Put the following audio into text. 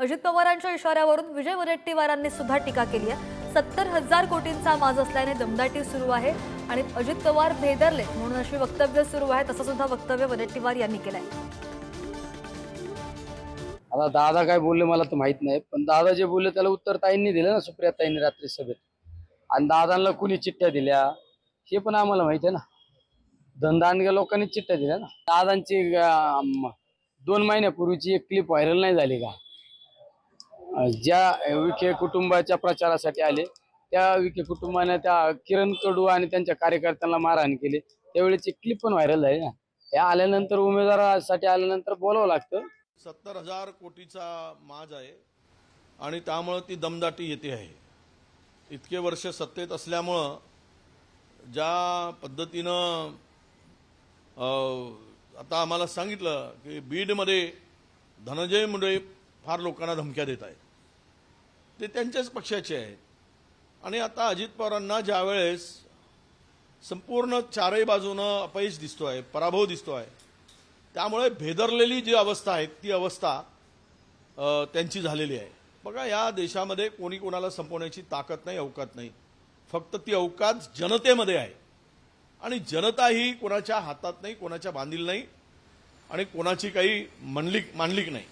अजित पवारांच्या इशाऱ्यावरून विजय वडेट्टीवारांनी सुद्धा टीका केली आहे. सत्तर हजार कोटींचा माज असल्याने दमदाटी सुरू आहे आणि अजित पवार भेदरले म्हणून अशी वक्तव्य सुरू आहे तसं सुद्धा वक्तव्य वडेट्टीवार यांनी केलंय. आता दादा काय बोलले मला तर माहीत नाही पण दादा जे बोलले त्याला उत्तर ताईंनी दिलं ना सुप्रिया ताईंनी रात्री सभेत. आणि दादांना कुणी चिठ्ठ्या दिल्या? हे पण आम्हाला माहीत आहे ना. धनदांडग्या लोकांनी चिठ्ठ्या दिल्या ना. दादांची दोन महिन्यापूर्वीची एक क्लिप व्हायरल नाही झाली का? ज्या विखे कुटुंबाच्या प्रचारासाठी आले त्या विखे कुटुंबाने त्या किरण कडू आणि त्यांच्या कार्यकर्त्यांना मारहाण केली. त्यावेळेची क्लिप पण व्हायरल झाली ना. त्या आल्यानंतर उमेदवारासाठी आल्यानंतर बोलावं लागतं. सत्तर हजार कोटीचा माज आहे आणि त्यामुळं ती दमदाटी येते आहे. इतके वर्ष सत्तेत असल्यामुळं ज्या पद्धतीनं आता आम्हाला सांगितलं की बीडमध्ये धनंजय मुंडे फार लोकांना धमक्या देत आहेत. ते त्यांच्याच पक्षाचे आहेत. आणि आता अजित पवारांना ज्यावेळेस संपूर्ण चारही बाजूनं अपयश दिसतो आहे पराभव दिसतो आहे त्यामुळे भेदरलेली जी अवस्था आहे ती अवस्था त्यांची झालेली आहे. बघा या देशामध्ये कोणी कोणाला संपवण्याची ताकद नाही अवकात नाही. फक्त ती अवकात जनतेमध्ये आहे. आणि जनता ही कोणाच्या हातात नाही कोणाच्या बांधील नाही आणि कोणाची काही म्हणलीक मांडलीक नाही.